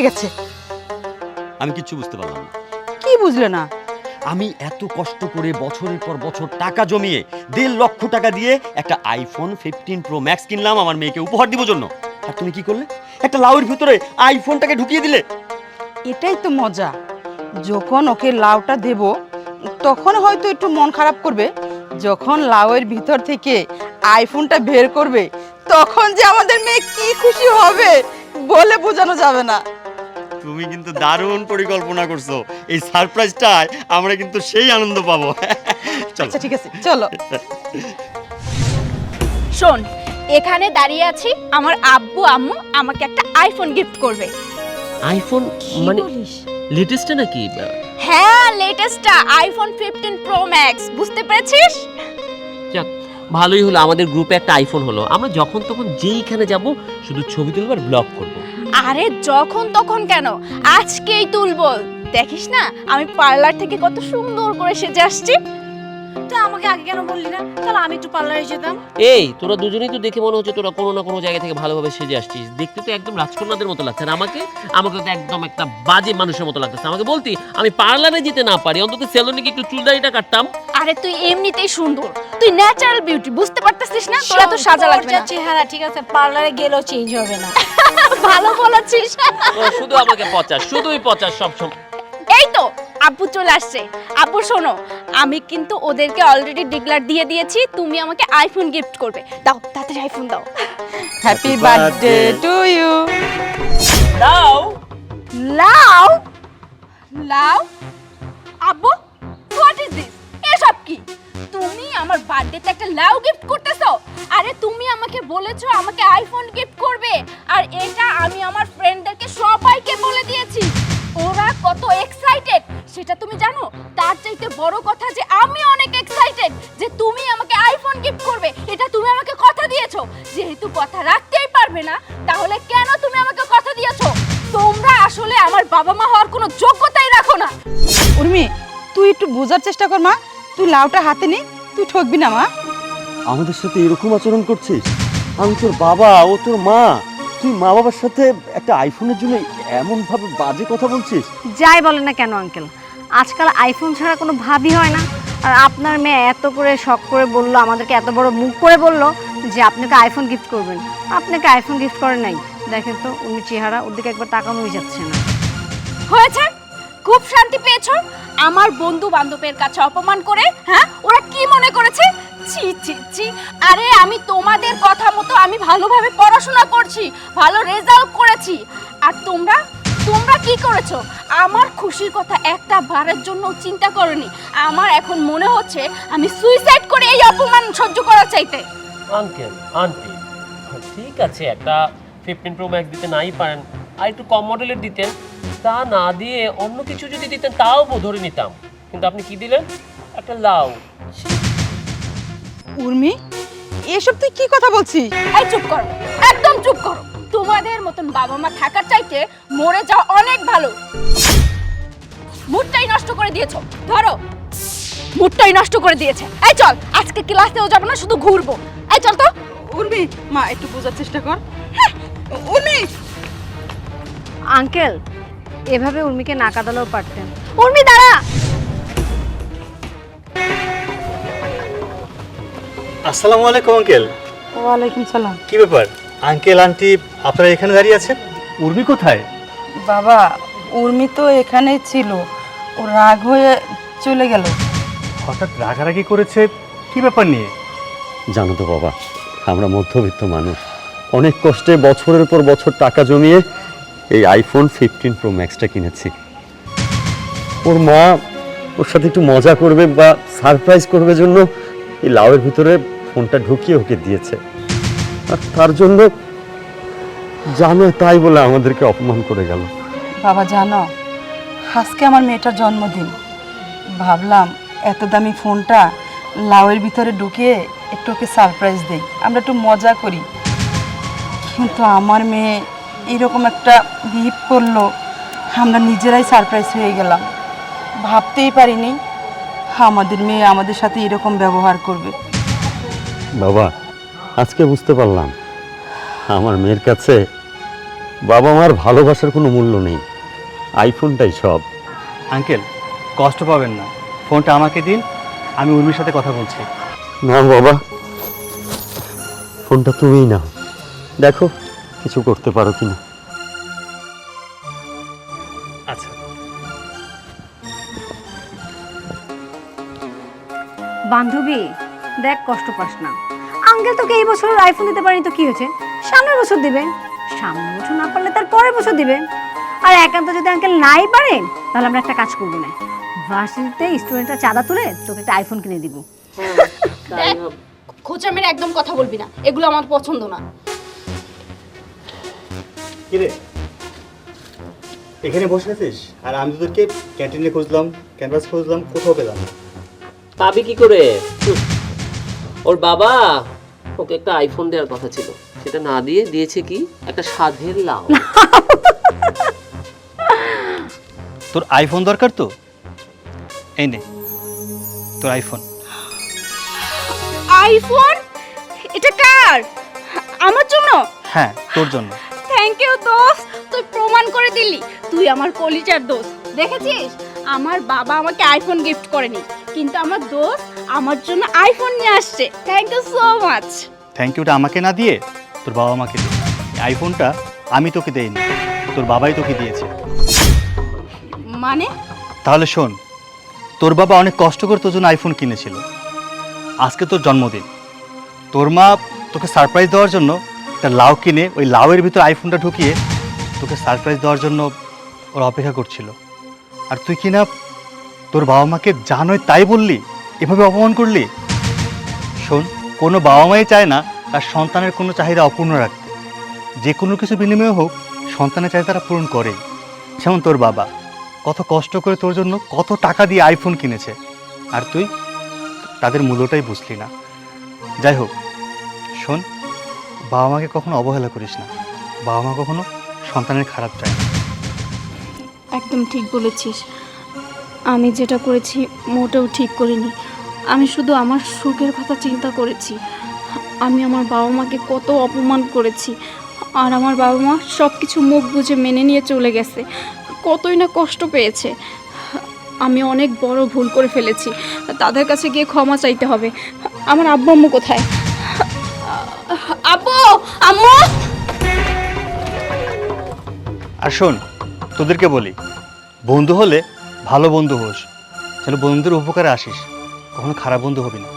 হয়ে গেছে। আমি কিচ্ছু বুঝতে পারলাম না। কি বুঝলে না? আমি এত কষ্ট করে বছরের পর বছর টাকা জমিয়ে দেড় লক্ষ টাকা দিয়ে একটা আইফোন ফিফটিন প্রো ম্যাক্স কিনলাম আমার মেয়েকে উপহার দিব জন্য। আর তুমি কি করলে? একটা লাউয়ের ভিতরে আইফোনটাকে ঢুকিয়ে দিলে। এটাই তো মজা। যখন ওকে লাউটা দেব তখন হয়তো একটু মন খারাপ করবে। যখন লাউয়ের ভিতর থেকে আইফোনটা বের করবে তখন যে আমাদের মেয়ে কি খুশি হবে বলে বোঝানো যাবে না। তুমি কিন্তু দারুণ পরিকল্পনা করছ। এই সারপ্রাইজটায় আমরা কিন্তু সেই আনন্দ পাবো। চলো। আচ্ছা ঠিক আছে চলো। শোন এখানে দাঁড়িয়ে আছি আমার আব্বু আম্মু আমাকে একটা আইফোন গিফট করবে। আইফোন মানে লেটেস্টটা নাকি? হ্যাঁ লেটেস্টটা আইফোন ফিফটিন প্রো ম্যাক্স বুঝতে পেরেছিস? যাক ভালোই হলো আমাদের গ্রুপে একটা আইফোন হলো। আমরা যখন তখন যেইখানে যাব শুধু ছবি তুলবো আর ব্লগ করব। আরে যখন তখন কেন? আজকেই তুলবো। দেখিস না, আমি পার্লার থেকে কত সুন্দর করে সেজে আসছি। তো আমাকে আগে কেন বললি না? তাহলে আমি একটু পার্লারে যেতাম। এই তোরা দুজনেই তো দেখে মনে হচ্ছে তোরা কোনো না কোনো জায়গা থেকে ভালোভাবে সেজে আসছিস। দেখতে তো একদম রাজকন্যাদের মতো লাগছে আর আমাকে? আমাকে তো একদম একটা বাজে মানুষের মতো লাগতেছে। আমাকে বলতি আমি পার্লারে যেতে না পারি অন্তত সেলুনে গিয়ে একটু চুল দাড়িটা কাটতাম। আরে তুই এমনিতেই সুন্দর। তুই ন্যাচারাল বিউটি বুঝতে পারতেছিস না? তোর এত সাজা লাগবে না। চেহারা ঠিক আছে? পার্লারে গেলেও চেঞ্জ হবে না। ভালো বলেছিস। শুধু আমাকে পচা শুধুই পচা সব সময় এই তো আব্বু চলে আসছে। আপু শোনো আমি কিন্তু ওদেরকে অলরেডি ডিক্লার দিয়ে দিয়েছি তুমি আমাকে আইফোন গিফট করবে। দাও তাড়াতাড়ি আইফোন দাও। হ্যাপি বার্থডে টু ইউ দাও। লাও। লাও। আব্বু হোয়াট ইজ দিস এসব কি? তুমি আমার বার্থডেতে একটা লাউ গিফট করতেছো? আরে তুমি আমাকে বলেছ আমাকে আইফোন গিফট করবে। আর এটা বাবা মা হওয়ার কোনো যোগ্যতাই রাখো না। উর্মি তুই একটু বোঝার চেষ্টা কর মা। তুই লাউটা হাতে নে তুই ঠকবি না মা। আমাদের সাথে এরকম আচরণ করছিস? আমি তোর বাবা ও তোর মা। তুই মা বাবার সাথে একটা আইফোনের জন্য এমন ভাবে বাজে কথা বলছিস? যাই বলেন না কেন আঙ্কেল আজকাল আইফোন ছাড়া কোনো ভাবই হয় না। আর আপনার মেয়ে এত করে শখ করে বলল আমাদেরকে এত বড় মুখ করে বলল যে আপনাকে আইফোন গিফট করবেন। আপনাকে আইফোন গিফট করে নাই। দেখেন তো উনি চেহারা ওর দিকে একবার টাকা তাকানোই যাচ্ছে না। হয়েছে? খুব শান্তি পেয়েছ? আমার বন্ধু বান্ধবের কাছে অপমান করে হ্যাঁ? ওরা কি মনে করেছে? ছি ছি ছি। আরে, আমি তোমাদের কথা মতো আমি ভালোভাবে পড়াশোনা করছি, ভালো রেজাল্ট করেছি। আর তোমরা? তোমরা কি করেছ? আমার খুশির কথা একটা বারের জন্য চিন্তা করনি। আমার এখন মনে হচ্ছে আমি সুইসাইড করে এই অপমান সহ্য করার চাইতে। আঙ্কেল, আন্টি, ঠিক আছে, একটা ফিফটিন প্রো ম্যাক্স দিতে নাই পারেন। আর একটু কম মডেলের দিতেন। তা না দিয়ে অন্য কিছু যদি দিতেন তাও ধরে নিতাম। কিন্তু আপনি কি দিলেন? একটা লাউ। উর্মি এসব তুই কি কথা বলছিস? এই চুপ করো একদম চুপ করো। তোমাদের মতন বাবা মা থাকার চাইতে মরে যাওয়া অনেক ভালো। মুডটাই নষ্ট করে দিয়েছ ধরো। মুডটাই নষ্ট করে দিয়েছে। এই চল আজকে ক্লাসেও যাব না শুধু ঘুরবো। এই চল তো। উর্মি মা একটু বোঝার চেষ্টা কর। হ্যাঁ, উর্মি! আঙ্কেল এভাবে উর্মিকে না কাদালেও পারতেন। উর্মি দাঁড়া! আসসালামু আলাইকুম আঙ্কেল। ওয়ালাইকুম সালাম। কি ব্যাপার? আঙ্কেল আন্টি আপনারা এখানে দাঁড়িয়ে আছেন? উর্মি কোথায়? বাবা উর্মি তো এখানেই ছিল। ও রাগ হয়ে চলে গেল। হঠাৎ রাগারাগি করেছে কি ব্যাপার নিয়ে? জানো তো বাবা আমরা মধ্যবিত্ত মানুষ। অনেক কষ্টে বছরের পর বছর টাকা জমিয়ে এই আইফোন ফিফটিন প্রো ম্যাক্সটা কিনেছি। ওর মা ওর সাথে একটু মজা করবে বা সারপ্রাইজ করবে জন্য এই লাউয়ের ভিতরে ফোনটা ঢুকিয়ে ওকে দিয়েছে। আর তার জন্য জানো তাই বলে আমাদেরকে অপমান করে গেল। বাবা, জানো, আজকে আমার মেয়েটার জন্মদিন। ভাবলাম এত দামি ফোনটা লাউয়ের ভিতরে ঢুকিয়ে একটু ওকে সারপ্রাইজ দেই। আমরা একটু মজা করি। কিন্তু আমার মেয়ে এরকম একটা বিহিভ করল আমরা নিজেরাই সারপ্রাইজ হয়ে গেলাম। ভাবতেই পারিনি আমাদের মেয়ে আমাদের সাথে এরকম ব্যবহার করবে। বাবা আজকে বুঝতে পারলাম। আমার মেয়ের কাছে বাবা মার ভালোবাসার কোনো মূল্য নেই। আইফোনটাই সব। আঙ্কেল কষ্ট পাবেন না। ফোনটা আমাকে দিন আমি উর্মির সাথে কথা বলছি। না বাবা ফোনটা তুমিই নাও। দেখো কিছু করতে পারো কিনা? আচ্ছা। বান্ধবী দেখ কষ্ট পাস না। আঙ্কেল তোকে এই বছর আইফোন দিতে পারেনি তো কি হয়েছে? সামনের বছর দিবে সামনের বছর না পারলে তার পরের বছর দিবে আর একান্ত যদি আঙ্কেল নাই পারেন তাহলে আমরা একটা কাজ করব না। ভার্সিটিতে স্টুডেন্টরা চাঁদা তুলে তোকে একটা আইফোন কিনে দিব। খোঁচা মেরে একদম কথা বলবি না। এগুলো আমার পছন্দ না। কিরে? এখানে বসে আছিস? আর আমি তোদেরকে ক্যান্টিনে খুঁজলাম ক্যাম্পাস খুঁজলাম কোথাও পেলাম না। পাবি কি করে? হুঁ। ওর বাবা ওকে একটা আইফোন দেওয়ার কথা ছিল। সেটা না দিয়ে দিয়েছে কি? একটা সাধের লাউ। তোর আইফোন দরকার তো? এই নে তোর আইফোন আইফোন এটা কার? আমার জন্য? হ্যাঁ তোর জন্য। থ্যাংক ইউ দোস্ত। তুই প্রমাণ করে দিলি। তুই আমার কলিজার দোস্ত। দেখেছিস? আমার বাবা আমাকে আইফোন গিফট করেনি। কিন্তু আমার দোস্ত আমার জন্য আইফোন নিয়ে আসছে। Thank you so much thank Yuta আমাকে না দিয়ে তোর বাবা মাকে দে আইফোনটা আমি তোকে দেইনি। তোর বাবাই তোকে দিয়েছে। মানে? তাহলে শোন তোর বাবা অনেক কষ্ট করে তোর জন্য আইফোন কিনেছিল। আজকে তোর জন্মদিন। তোর মা তোকে সারপ্রাইজ দেওয়ার জন্য একটা লাউ কিনে ওই লাউয়ের ভিতর আইফোনটা ঢুকিয়ে তোকে সারপ্রাইজ দেওয়ার জন্য ওর অপেক্ষা করছিল। আর তুই কিনা তোর বাবা মাকে জানোই তাই বললি? এভাবে অপমান করলি? শোন, কোনো বাবা মাই চায় না তার সন্তানের কোনো চাহিদা অপূর্ণ রাখতে। যে কোনো কিছু বিনিময়ে হোক, সন্তানের চাহিদা তারা পূরণ করেই। যেমন তোর বাবা, কত কষ্ট করে তোর জন্য কত টাকা দিয়ে আইফোন কিনেছে। আর তুই, তাদের মূল্যটাই বুঝলি না। যাই হোক, শোন বাবা মাকে কখনো অবহেলা করিস না। বাবা মা কখনো সন্তানের খারাপ চায় না। একদম ঠিক বলেছিস। আমি যেটা করেছি মোটেও ঠিক করিনি। আমি শুধু আমার সুখের কথা চিন্তা করেছি। আমি আমার বাবা মাকে কত অপমান করেছি। আর আমার বাবা মা সব কিছু মুখ বুঝে মেনে নিয়ে চলে গেছে। কতই না কষ্ট পেয়েছে। আমি অনেক বড় ভুল করে ফেলেছি। তাদের কাছে গিয়ে ক্ষমা চাইতে হবে। আমার আব্বু আম্মু কোথায়? আম্মু? আর শোন, তোদেরকে বলি, বন্ধু হলে ভালো বন্ধু হোস, যেন বন্ধুদের উপকারে আসিস, কখনো খারাপ বন্ধু হবি না।